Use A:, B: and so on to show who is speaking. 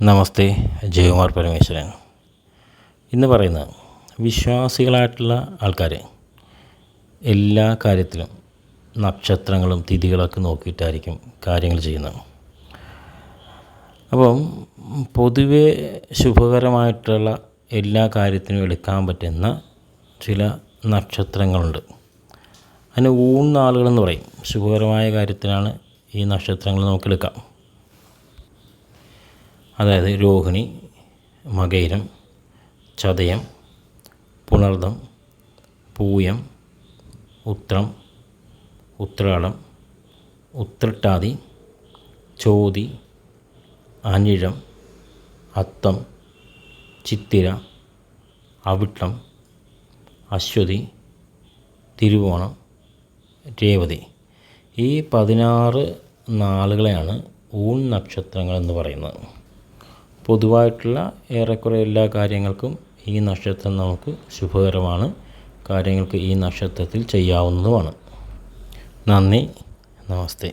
A: നമസ്തേ ജയകുമാർ പരമേശ്വരൻ. ഇന്ന് പറയുന്നത് വിശ്വാസികളായിട്ടുള്ള ആൾക്കാർ എല്ലാ കാര്യത്തിലും നക്ഷത്രങ്ങളും തിഥികളൊക്കെ നോക്കിയിട്ടായിരിക്കും കാര്യങ്ങൾ ചെയ്യുന്നത്. അപ്പം പൊതുവെ ശുഭകരമായിട്ടുള്ള എല്ലാ കാര്യത്തിനും എടുക്കാൻ പറ്റുന്ന ചില നക്ഷത്രങ്ങളുണ്ട്. അതിന് ഊന്നാളുകളെന്ന് പറയും. ശുഭകരമായ കാര്യത്തിനാണ് ഈ നക്ഷത്രങ്ങൾ നമുക്കെടുക്കാം അതായത് രോഹിണി മകയിരം ചതയം പുണർദം പൂയം ഉത്രം ഉത്രാളം ഉത്രട്ടാതി ചോതി അനിഴം അത്തം ചിത്തിര അവിട്ടം അശ്വതി തിരുവോണം രേവതി. ഈ പതിനാറ് നാളുകളെയാണ് ഊൺ നക്ഷത്രങ്ങൾ എന്ന് പറയുന്നത്. പൊതുവായിട്ടുള്ള ഏറെക്കുറെ എല്ലാ കാര്യങ്ങൾക്കും ഈ നക്ഷത്രം നമുക്ക് ശുഭകരമാണ്. കാര്യങ്ങൾക്ക് ഈ നക്ഷത്രത്തിൽ ചെയ്യാവുന്നതുമാണ്. നന്ദി. നമസ്തേ.